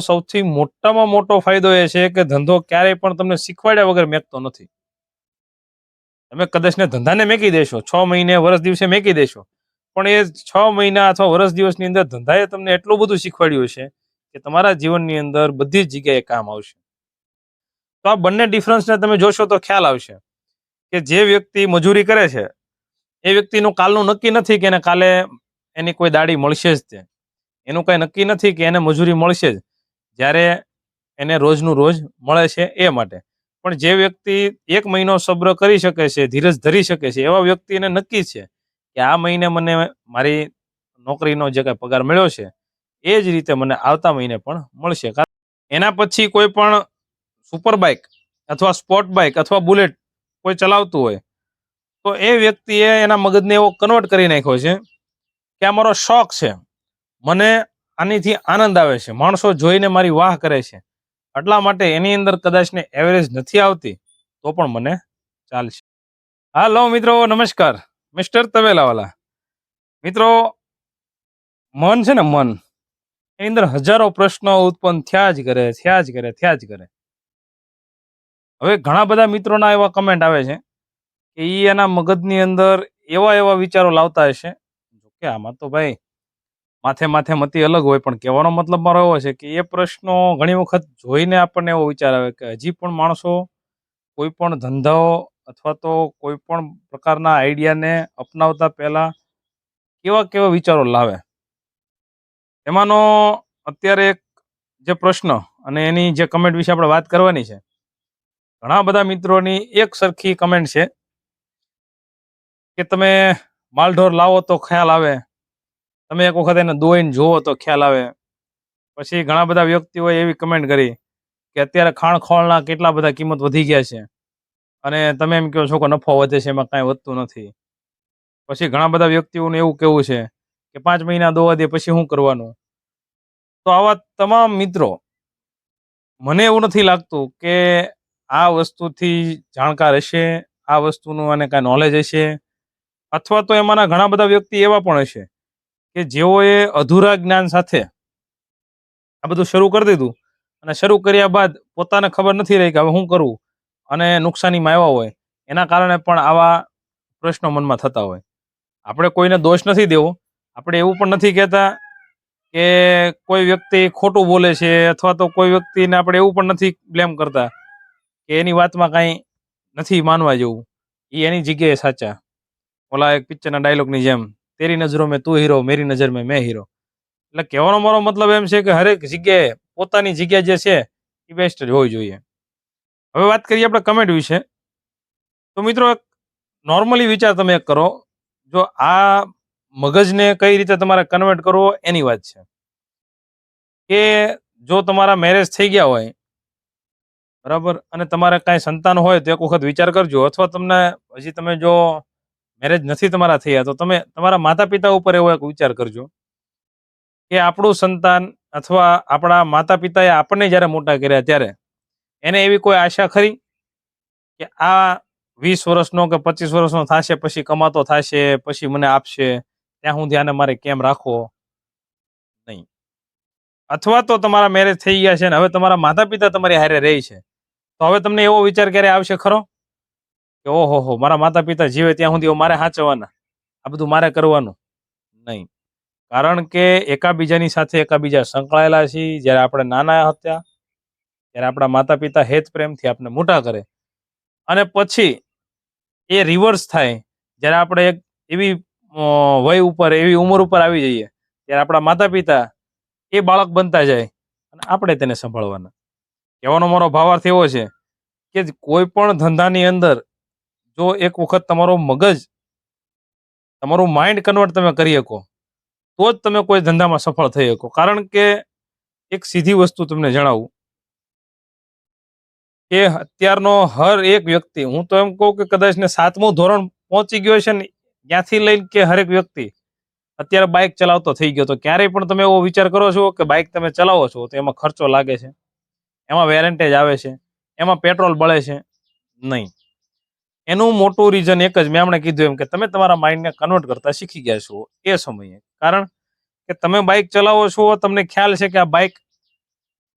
સૌથી મોટામાં મોટો ફાયદો એ છે કે ધંધો ક્યારેય પણ તમને શીખવાડ્યા વગર મેકતો નથી. તમે કદાચ ધંધાને મેકી દેશો, છ મહિને વર્ષ દિવસે મેકી દેશો, પણ એ છ મહિના અથવા વર્ષ દિવસની અંદર ધંધાએ તમને એટલું બધું શીખવાડ્યું છે કે તમારા જીવનની અંદર બધી જ જગ્યાએ કામ આવશે. તો આ બંને ડિફરન્સને તમે જોશો તો ખ્યાલ આવશે કે જે વ્યક્તિ મજૂરી કરે છે, એ વ્યક્તિનું કાલનું નક્કી નથી કે એને કાલે એની કોઈ દાડી મળશે જ તે. એનું કઈ નક્કી નથી કે એને મજૂરી મળશે જ. જ્યારે એને રોજનું રોજ મળે છે એ માટે. પણ જે વ્યક્તિ એક મહિનો સબ્ર કરી શકે છે, ધીરજ ધરી શકે છે, એવા વ્યક્તિને નક્કી છે કે આ મહિને મને મારી નોકરીનો જે કાંઈ પગાર મળ્યો છે, એ જ રીતે મને આવતા મહિને પણ મળશે. એના પછી કોઈ પણ સુપર બાઇક અથવા સ્પોર્ટ બાઇક અથવા બુલેટ કોઈ ચલાવતું હોય, તો એ વ્યક્તિએ એના મગજને એવો કન્વર્ટ કરી નાખ્યો છે કે આ મારો શોખ છે. મને આનીથી આનંદ આવે છે. માણસો જોઈને મારી વાહ કરે છે. એટલા માટે એની અંદર કદાચ ને એવરેજ નથી આવતી, તો પણ મને ચાલશે. હાલો મિત્રો, નમસ્કાર. મિસ્ટર તવેલાવાલા મિત્રો, મન છે ને મન. એની અંદર હજારો પ્રશ્નો ઉત્પન્ન થયા જ કરે, થયા જ કરે, થયા જ કરે. હવે ઘણા બધા મિત્રોના એવા કમેન્ટ આવે છે કે એ એના મગજની અંદર એવા એવા વિચારો લાવતા હશે. જોકે આમાં તો ભાઈ માથે માથે મતી અલગ હોય, પણ કહેવાનો મતલબ મારો એવો છે કે એ પ્રશ્નો ઘણી વખત જોઈને આપણને એવો વિચાર આવે કે હજી પણ માણસો કોઈ પણ ધંધાઓ અથવા તો કોઈ પણ પ્રકારના આઈડિયાને અપનાવતા પહેલાં કેવા કેવા વિચારો લાવે. એમાંનો અત્યારે એક જે પ્રશ્ન અને એની જે કમેન્ટ વિશે આપણે વાત કરવાની છે, ઘણા બધા મિત્રોની એક સરખી કમેન્ટ છે કે તમે માલઢોર લાવો તો ખ્યાલ આવે તમે એક વખત એને દોઈને જુઓ તો ખ્યાલ આવે. પછી ઘણા બધા વ્યક્તિઓએ એવી કમેન્ટ કરી કે અત્યારે ખાણ ખોળના કેટલા બધા કિંમત વધી ગયા છે. અને તમે એમ કહો છો કે નફો વધે છે એમાં કાંઈ વધતું નથી. પછી ઘણા બધા વ્યક્તિઓને એવું કેવું છે કે પાંચ મહિના દોવા દે પછી શું કરવાનું? તો આવા તમામ મિત્રો, મને એવું નથી લાગતું કે આ વસ્તુથી જાણકાર હશે, આ વસ્તુનું અને કાંઈ નોલેજ હશે, અથવા તો એમાંના ઘણા બધા વ્યક્તિ એવા પણ હશે કે જેઓએ અધૂરા જ્ઞાન સાથે આ બધું શરૂ કરી દીધું અને શરૂ કર્યા બાદ પોતાને ખબર નથી રહી કે હવે શું કરવું અને નુકસાનીમાં આવ્યા હોય, એના કારણે પણ આવા પ્રશ્નો મનમાં થતા હોય. આપણે કોઈને દોષ નથી દેવો. આપણે એવું પણ નથી કહેતા કે કોઈ વ્યક્તિ ખોટું બોલે છે અથવા તો કોઈ વ્યક્તિને આપણે એવું પણ નથી બ્લેમ કરતા કે એની વાતમાં કાંઈ નથી માનવા જેવું. એ એની જગ્યાએ સાચા. ઓલા એક પિક્ચરના ડાયલોગની જેમ. તેરી નજરો મેં તું હીરો મેરી નજર મેં મેં હીરો એટલે કહેવાનો મારો મતલબ એમ છે કે હરેક જગ્યાએ પોતાની જગ્યા જે છે એ બેસ્ટ જ હોવી જોઈએ। હવે વાત કરીએ આપણે કમેન્ટ વિશે। તો મિત્રો એક નોર્મલી વિચાર તમે કરો, જો આ મગજને કઈ રીતે તમારે કન્વર્ટ કરવો એની વાત છે. કે જો તમારા મેરેજ થઈ ગયા હોય, બરાબર? અને તમારે કાંઈ સંતાન હોય તો એક વખત વિચાર કરજો, અથવા તમને હજી તમે જો મેરેજ નથી તમારા થયા, તો તમે તમારા માતા પિતા ઉપર એવો એક વિચાર કરજો કે આપણું સંતાન અથવા આપણા માતા પિતાએ આપણને જ્યારે મોટા કર્યા ત્યારે એને એવી કોઈ આશા ખરી કે આ વીસ વર્ષનો કે પચીસ વર્ષનો થશે, પછી કમાતો થશે, પછી મને આપશે, ત્યાં હું ધ્યાને મારે કેમ રાખવો? નહીં. અથવા તો તમારા મેરેજ થઈ ગયા છે ને હવે તમારા માતા પિતા તમારી હારે રહી છે. તો હવે તમને એવો વિચાર ક્યારે આવશે ખરો? કે ઓહો હો, મારા માતા પિતા જીવે ત્યાં સુધી મારે સાચવવાના આ બધું મારે કરવાનું. નહીં. કારણ કે એકાબીજાની સાથે એકાબીજા સંકળાયેલા છીએ. જ્યારે આપણે નાના હતા, ત્યારે આપણા માતા પિતા હેત પ્રેમથી આપણે મોટા કરે. અને પછી એ રિવર્સ થાય. જ્યારે આપણે એક એવી વય ઉપર, એવી ઉંમર ઉપર આવી જઈએ, ત્યારે આપણા માતા પિતા એ બાળક બનતા જાય અને આપણે તેને સંભાળવાના. કહેવાનો મારો ભાવાર્થ એવો છે કે કોઈ પણ ધંધાની અંદર જો એક વખત તમારો મગજ, તમારું માઇન્ડ કન્વર્ટ તમે કરી શકો, તો જ તમે કોઈ ધંધામાં સફળ થઈ શકો. કારણ કે એક સીધી વસ્તુ તમને જણાવું. કે અત્યારનો હર એક વ્યક્તિ, હું તો એમ કહું કે કદાચ ને સાતમું ધોરણ પહોંચી ગયો છે ને, ત્યાંથી લઈને કે હરેક વ્યક્તિ, અત્યારે બાઇક ચલાવતો થઈ ગયો, તો ક્યારેય પણ તમે એવો વિચાર કરો છો કે બાઇક તમે ચલાવો છો, તો એમાં ખર્ચો લાગે છે, એમાં વેરેન્ટેજ આવે છે, એમાં પેટ્રોલ બળે છે? નહીં. એનું મોટું રીઝન એક જ મેં હમણાં કીધું એમ કે તમે તમારા માઇન્ડને કન્વર્ટ કરતા શીખી ગયા છો એ સમયે. કારણ કે તમે બાઇક ચલાવો છો, તમને ખ્યાલ છે કે આ બાઇક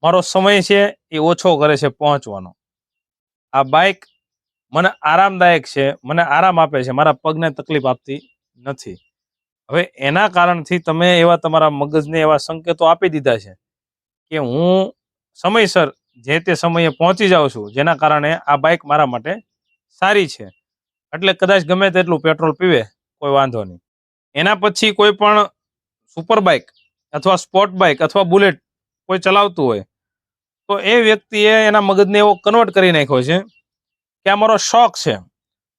મારો સમય છે, એ ઓછો કરે છે પહોંચવાનો. આ બાઇક મને આરામદાયક છે, મને આરામ આપે છે, મારા પગને તકલીફ આપતી નથી. હવે એના કારણથી તમે એવા તમારા મગજને એવા સંકેતો આપી દીધા છે કે હું સમયસર જે તે સમયે પહોંચી જાઉં છું, જેના કારણે આ બાઇક મારા માટે સારી છે. એટલે કદાચ ગમે તેટલું પેટ્રોલ પીવે, કોઈ વાંધો નહીં. એના પછી કોઈ પણ સુપર બાઇક અથવા સ્પોર્ટ બાઇક અથવા બુલેટ કોઈ ચલાવતું હોય, તો એ વ્યક્તિએ એના મગજને એવો કન્વર્ટ કરી નાખ્યો છે કે આ મારો શોખ છે.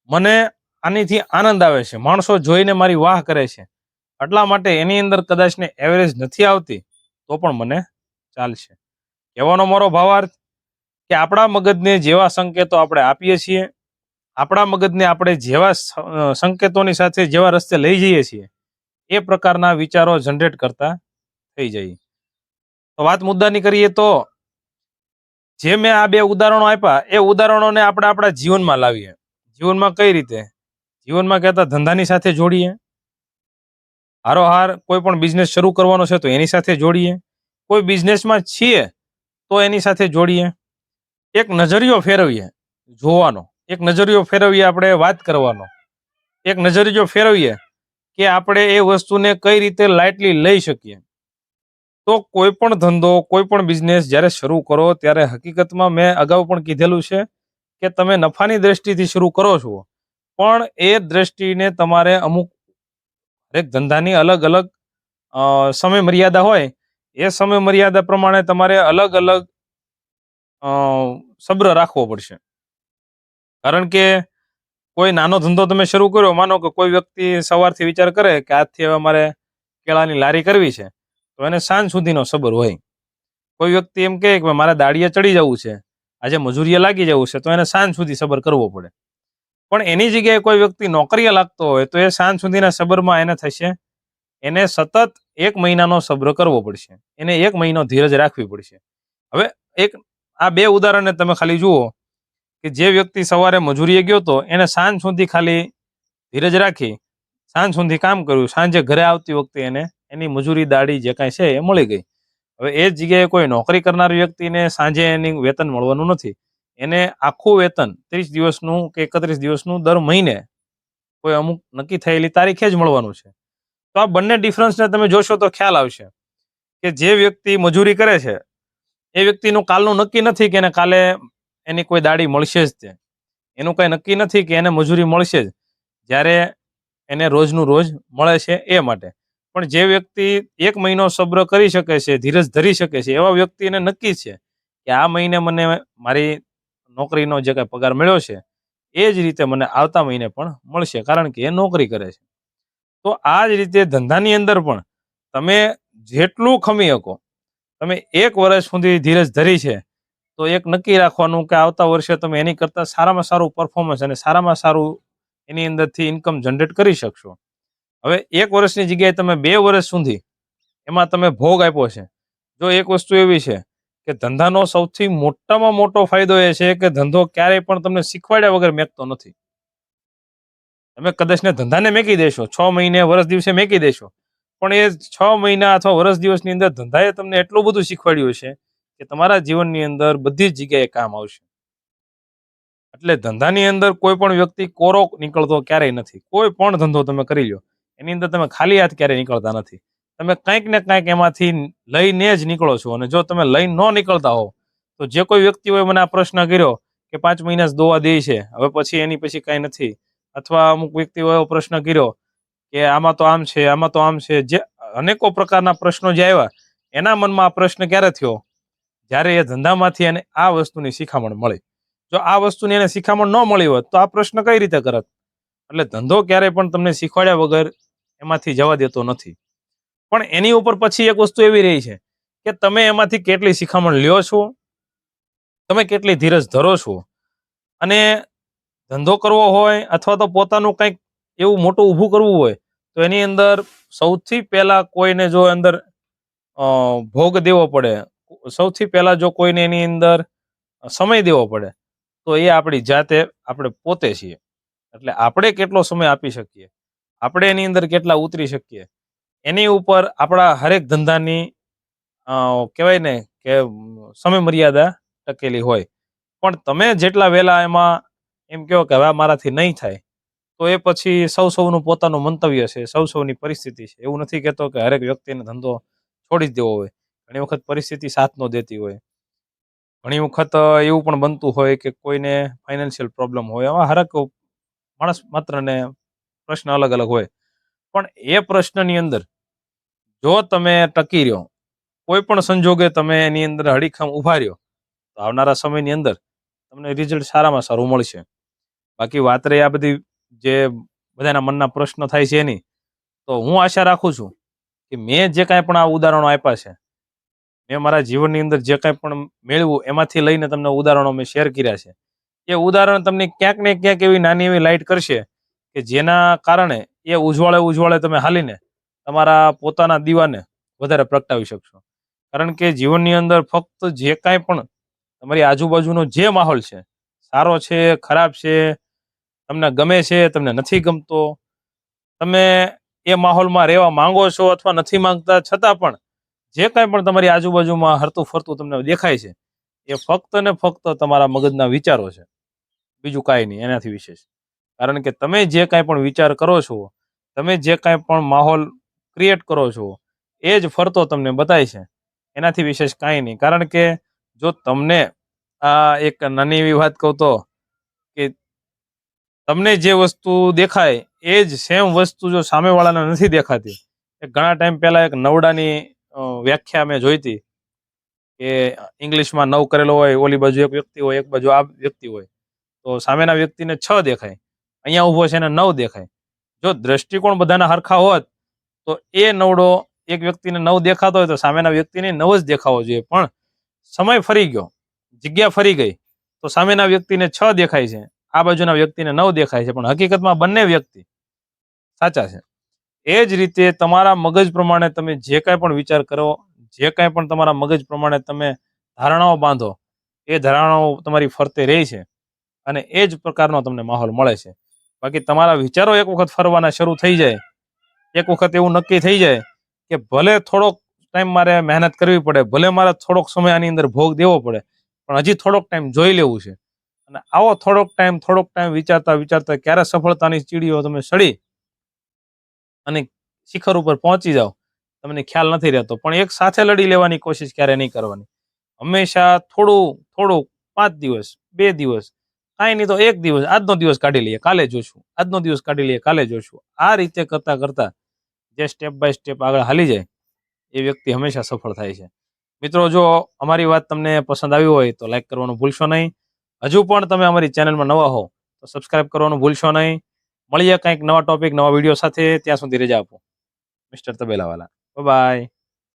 મને આનીથી આનંદ આવે છે. માણસો જોઈને મારી વાહ કરે છે. એટલા માટે એની અંદર કદાચને એવરેજ નથી આવતી, તો પણ મને ચાલશે. કહેવાનો મારો ભાવાર્થ કે આપણા મગજને જેવા સંકેતો આપણે આપીએ છીએ આપણા મગજને આપણે જેવા સંકેતોની સાથે જેવા રસ્તે લઈ જઈએ છીએ, એ પ્રકારના વિચારો જનરેટ કરતા થઈ જઈએ. તો વાત મુદ્દાની કરીએ તો, જે મેં આ બે ઉદાહરણો આપ્યા, એ ઉદાહરણોને આપણે આપણા જીવનમાં લાવીએ. જીવનમાં કઈ રીતે? જીવનમાં કહેતા ધંધાની સાથે જોડીએ. હારોહાર કોઈ પણ બિઝનેસ શરૂ કરવાનો છે તો એની સાથે જોડીએ. કોઈ બિઝનેસમાં છીએ તો એની સાથે જોડીએ. એક નજરિયો ફેરવીએ, જોવાનો. એક નજરિયો ફેરવીએ આપણે વાત કરવાનો. એક નજરિયો ફેરવીએ કે આપણે એ વસ્તુને કઈ રીતે લાઇટલી લઈ શકીએ. તો કોઈ પણ ધંધો, કોઈ પણ બિઝનેસ જ્યારે શરૂ કરો ત્યારે હકીકતમાં મેં અગાઉ પણ કીધેલું છે કે તમે નફાની દ્રષ્ટિથી શરૂ કરો છો. પણ એ દ્રષ્ટિને તમારે અમુક દરેક ધંધાની અલગ અલગ સમય મર્યાદા હોય. એ સમય મર્યાદા પ્રમાણે તમારે અલગ અલગ સબ્ર રાખવો પડશે. કારણ કે કોઈ નાનો ધંધો તમે શરૂ કર્યો, માનો કે કોઈ વ્યક્તિ સવારથી વિચાર કરે કે આજથી હવે મારે કેળાની લારી કરવી છે, તો એને સાંજ સુધીનો સબર હોય. કોઈ વ્યક્તિ એમ કહે કે મારે દાડીએ ચડી જવું છે, આજે મજૂરીએ લાગી જવું છે તો એને સાંજ સુધી સબર કરવો પડે. પણ એની જગ્યાએ કોઈ વ્યક્તિ નોકરીએ લાગતો હોય, તો એ સાંજ સુધીના સબરમાં એને થશે. એને સતત એક મહિનાનો સબ્ર કરવો પડશે. એને એક મહિનો ધીરજ રાખવી પડશે. હવે એક, આ બે ઉદાહરણને તમે ખાલી જુઓ. કે જે વ્યક્તિ સવારે મજૂરીએ ગયો તો એને સાંજ સુધી ખાલી ધીરજ રાખી, સાંજ સુધી કામ કર્યું, સાંજે ઘરે આવતી વખતે એને એની મજૂરી દાડી જે કાંઈ છે એ મળી ગઈ. હવે એ જ જગ્યાએ કોઈ નોકરી કરનાર વ્યક્તિને સાંજે એની વેતન મળવાનું નથી. એને આખું વેતન ત્રીસ દિવસનું કે એકત્રીસ દિવસનું દર મહિને કોઈ અમુક નક્કી થયેલી તારીખે જ મળવાનું છે. તો આ બંને ડિફરન્સને તમે જોશો તો ખ્યાલ આવશે કે જે વ્યક્તિ મજૂરી કરે છે, એ વ્યક્તિનું કાલનું નક્કી નથી કે એને કાલે એની કોઈ દાડી મળશે જ તે. એનું કંઈ નક્કી નથી કે એને મજૂરી મળશે જ. જ્યારે એને રોજનું રોજ મળે છે એ માટે. પણ જે વ્યક્તિ એક મહિનો સબ્ર કરી શકે છે, ધીરજ ધરી શકે છે, એવા વ્યક્તિને નક્કી છે કે આ મહિને મને મારી નોકરીનો જે કાંઈ પગાર મળ્યો છે, એ જ રીતે મને આવતા મહિને પણ મળશે, કારણ કે એ નોકરી કરે છે. તો આ જ રીતે ધંધાની અંદર પણ તમે જેટલું ખમી શકો, તમે એક વર્ષ સુધી ધીરજ ધરી છે તો એક નક્કી રાખવાનું કે આવતા વર્ષે તમે એની કરતાં સારામાં સારું પરફોર્મન્સ અને સારામાં સારું એની અંદરથી ઇન્કમ જનરેટ કરી શકશો. હવે એક વર્ષની જગ્યાએ તમે બે વર્ષ સુધી એમાં તમે ભોગ આપ્યો છે. જો એક વસ્તુ એવી છે કે ધંધાનો સૌથી મોટામાં મોટો ફાયદો એ છે કે ધંધો ક્યારેય પણ તમને શીખવાડ્યા વગર મેકતો નથી. તમે કદાચને ધંધાને મેકી દેશો, છ મહિને વર્ષ દિવસે મેકી દેશો. પણ એ છ મહિના અથવા વર્ષ દિવસની અંદર ધંધાએ તમને એટલું બધું શીખવાડ્યું છે કે તમારા જીવનની અંદર બધી જ જગ્યાએ કામ આવશે. એટલે ધંધાની અંદર કોઈ પણ વ્યક્તિ કોરો નીકળતો ક્યારેય નથી. કોઈ પણ ધંધો તમે કરી લો એની અંદર તમે ખાલી હાથ ક્યારેય નીકળતા નથી. તમે કંઈક ને કંઈક એમાંથી લઈને જ નીકળો છો અને જો તમે લઈ ન નીકળતા હો તો જે કોઈ વ્યક્તિ હોય મને આ પ્રશ્ન કર્યો કે પાંચ મહિના દોવા દે છે, હવે પછી એની પછી કાંઈ નથી. અથવા અમુક વ્યક્તિઓએ એવો પ્રશ્ન કર્યો કે આમાં તો આમ છે, આમાં તો આમ છે, જે અનેકો પ્રકારના પ્રશ્નો જે આવ્યા, એના મનમાં આ પ્રશ્ન ક્યારે થયો? જ્યારે એ ધંધામાંથી એને આ વસ્તુની શિખામણ મળી. જો આ વસ્તુની એને શિખામણ ન મળી હોત, તો આ પ્રશ્ન કઈ રીતે કરત? એટલે ધંધો ક્યારેય પણ તમને શીખવાડ્યા વગર એમાંથી જવા દેતો નથી. પણ એની ઉપર પછી એક વસ્તુ એવી રહી છે કે તમે એમાંથી કેટલી શિખામણ લ્યો છો? તમે કેટલી ધીરજ ધરો છો? અને ધંધો કરવો હોય અથવા તો પોતાનું કંઈક એવું મોટું ઊભું કરવું હોય, તો એની અંદર સૌથી પહેલાં કોઈને જો અંદર ભોગ દેવો પડે સૌથી પહેલા જો કોઈને એની અંદર સમય દેવો પડે, તો એ આપણી જાતે, આપણે પોતે છીએ. એટલે આપણે કેટલો સમય આપી શકીએ? આપણે એની અંદર કેટલા ઉતરી શકીએ? એની ઉપર આપણા હરેક ધંધાની કહેવાય ને કે સમય મર્યાદા ટકેલી હોય. પણ તમે જેટલા વહેલા એમાં એમ કહો કે હવે મારાથી નહીં થાય, તો એ પછી સૌ સૌનું પોતાનું મંતવ્ય છે, સૌ સૌની પરિસ્થિતિ છે. એવું નથી કહેતો કે હરેક વ્યક્તિને ધંધો છોડી જ દેવો હોય. ઘણી વખત પરિસ્થિતિ સાથ ન દેતી હોય. ઘણી વખત એવું પણ બનતું હોય કે કોઈને ફાઇનાન્શિયલ પ્રોબ્લેમ હોય. આવા હરક માણસ માત્રને પ્રશ્ન અલગ અલગ હોય. પણ એ પ્રશ્નની અંદર જો તમે ટકી રહ્યો, કોઈ પણ સંજોગે તમે એની અંદર હડીખમ ઊભા રહ્યો, તો આવનારા સમયની અંદર તમને રિઝલ્ટ સારામાં સારું મળશે. બાકી વાત રહી આ બધી જે બધાના મનના પ્રશ્ન થાય છે એની, તો હું આશા રાખું છું કે મેં જે કાંઈ પણ આ ઉદાહરણો આપ્યા છે મેં મારા જીવનની અંદર જે કાંઈ પણ મેળવ્યું, એમાંથી લઈને તમને ઉદાહરણો મેં શેર કર્યા છે. એ ઉદાહરણ તમને ક્યાંક ને ક્યાંક એવી નાની એવી લાઇટ કરશે કે જેના કારણે એ ઉજવાળે ઉજવાળે તમે હાલીને તમારા પોતાના દીવાને વધારે પ્રગટાવી શકશો. કારણ કે જીવનની અંદર ફક્ત જે કાંઈ પણ તમારી આજુબાજુનો જે માહોલ છે, સારો છે, ખરાબ છે, તમને ગમે છે, તમને નથી ગમતો, તમે એ માહોલમાં રહેવા માંગો છો અથવા નથી માંગતા, છતાં પણ જે કાંઈ પણ તમારી આજુબાજુમાં હરતું ફરતું તમને દેખાય છે, એ ફક્ત ને ફક્ત તમારા મગજના વિચારો છે. બીજું કાંઈ નહીં, એનાથી વિશેષ. કારણ કે તમે જે કાંઈ પણ વિચાર કરો છો, તમે જે કાંઈ પણ માહોલ ક્રિએટ કરો છો, એ જ ફરતો તમને બતાય છે. એનાથી વિશેષ કાંઈ નહીં. કારણ કે જો તમને આ એક નાની એવી વાત કહું તો, કે તમને જે વસ્તુ દેખાય, એ જ સેમ વસ્તુ જો સામેવાળાને નથી દેખાતી. એ ઘણા ટાઈમ પહેલાં એક નવડાની વ્યાખ્યા મેં જોઈ હતી કે ઇંગ્લિશમાં નવ કરેલો હોય, ઓલી બાજુ એક વ્યક્તિ હોય, એક બાજુ આ વ્યક્તિ હોય. તો સામેના વ્યક્તિને છ દેખાય. અહીંયા ઊભો છે એને નવ દેખાય. જો દ્રષ્ટિકોણ બધાના હરખા હોત, તો એ નવડો એક વ્યક્તિને નવ દેખાતો હોય તો સામેના વ્યક્તિને નવ જ દેખાવો જોઈએ. પણ સમય ફરી ગયો. જગ્યા ફરી ગઈ. તો સામેના વ્યક્તિને છ દેખાય છે. આ બાજુના વ્યક્તિને નવ દેખાય છે. પણ હકીકતમાં બંને વ્યક્તિ સાચા છે. એ જ રીતે તમારા મગજ પ્રમાણે તમે જે કાંઈ પણ વિચાર કરો, જે કાંઈ પણ તમારા મગજ પ્રમાણે તમે ધારણાઓ બાંધો, એ ધારણાઓ તમારી ફરતે રહે છે અને એ જ પ્રકારનો તમને માહોલ મળે છે. બાકી તમારા વિચારો એક વખત ફરવાના શરૂ થઈ જાય, એક વખત એવું નક્કી થઈ જાય કે ભલે થોડોક ટાઈમ મારે મહેનત કરવી પડે, ભલે મારે થોડોક સમય આની અંદર ભોગ દેવો પડે, પણ હજી થોડોક ટાઈમ જોઈ લેવું છે. અને આવો થોડોક ટાઈમ થોડોક ટાઈમ વિચારતા વિચારતા ક્યારે સફળતાની ચીડીઓ તમે સડી અને શિખર ઉપર પહોંચી જાઓ. તમને ખ્યાલ નથી રહેતો, પણ એક સાથે લડી લેવાની કોશિશ ક્યારે નહીં કરવાની. હંમેશા થોડું થોડું, પાંચ દિવસ, બે દિવસ, કાંઈ નહીં તો એક દિવસ, આજનો દિવસ કાઢી લઈએ, કાલે જોશું. આજનો દિવસ કાઢી લઈએ, કાલે જોશું. આ રીતે કરતાં કરતાં જે સ્ટેપ બાય સ્ટેપ આગળ હાલી જાય, એ વ્યક્તિ હંમેશા સફળ થાય છે. મિત્રો, જો અમારી વાત તમને પસંદ આવી હોય તો લાઈક કરવાનું ભૂલશો નહીં. હજુ પણ તમે અમારી ચેનલમાં નવા હો તો સબસ્ક્રાઇબ કરવાનું ભૂલશો નહીં. મળીએ કંઈક નવા ટોપિક નવા વીડિયો સાથે. ત્યાં સુધી રજા આપો. મિસ્ટર તબેલાવાલા. બાય